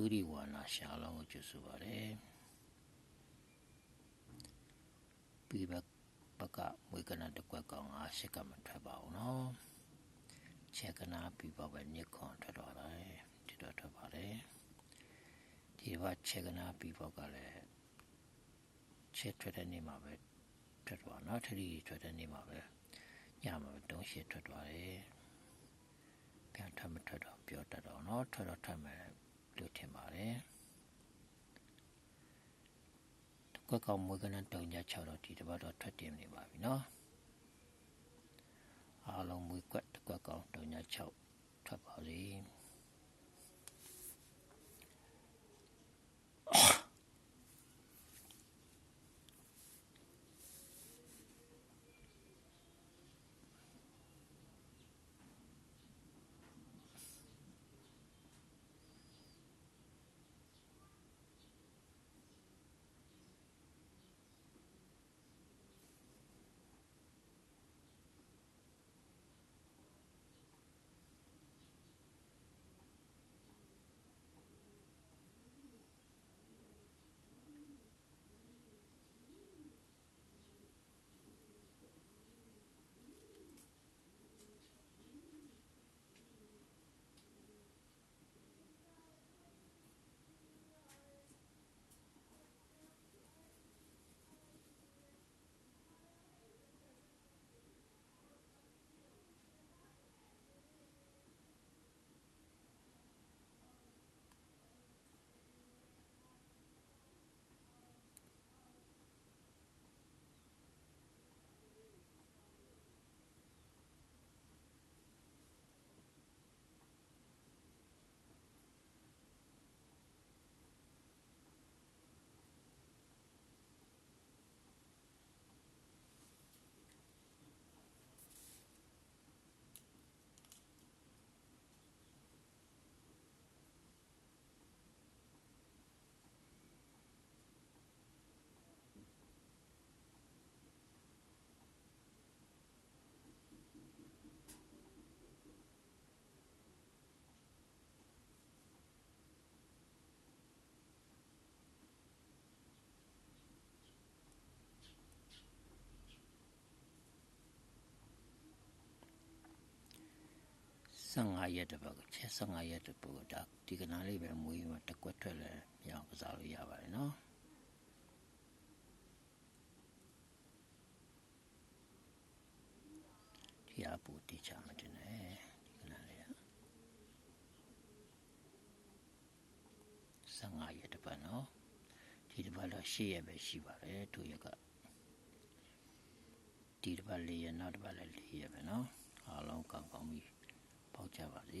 ဒုရိဝါနာရှာလောင်းကိုကျွဆိုပါတယ်ပြီးဘက်ဘက်ကမွေကနာတစ်ကွက်ကောင်အားရှစ်ကမထွက်ပါဘူးနော်ချက်ကနာပြီးပါပဲညစ်ခွန်ထွက်တော့တယ်ဒီတော့ထွက်ပါတယ်ဒီဘက်ချက်ကနာပြီးပေါက်ကလည်းချက်ထွက်တဲ့နေ့မှာပဲထွက်သွားနော်ထရီထွက်တဲ့နေ့မှာပဲညမှာပဲတုံးရှစ်ထွက်သွားတယ်ပြန်ထွက်မထွက်တော့ပြောတတ်တော့နော်ထွက်တော့ထွက်မယ် လို့ထင်ပါတယ်ကွက်ကောင်မွေးကနန်းတုံည6တော့ဒီတစ်ပတ်တော့ထွက်တင်နေပါပြီနော်အားလုံးမွေးကွက်တစ်ကွက်ကောင်တုံည6 15ရက်တပတ်ကိုချက်15ရက်တပတ်ကိုဒါဒီကနာလေးပဲမွေးမှာတစ်ကွက်ထွက်လဲရအောင်ကစားလို့ရပါတယ်နော်ဒီအပူတိချမတင်နဲ့ဒီကနာလေး15ရက်တပတ်နော်ဒီတပတ်တော့10ရက်ပဲရှိပါတယ်သူရက်ကဒီတပတ်4ရက်နောက်တပတ်လည်း4ရက်ပဲနော်အားလုံးကောင်းကောင်းပြီ ပေါက်ကြပါစေ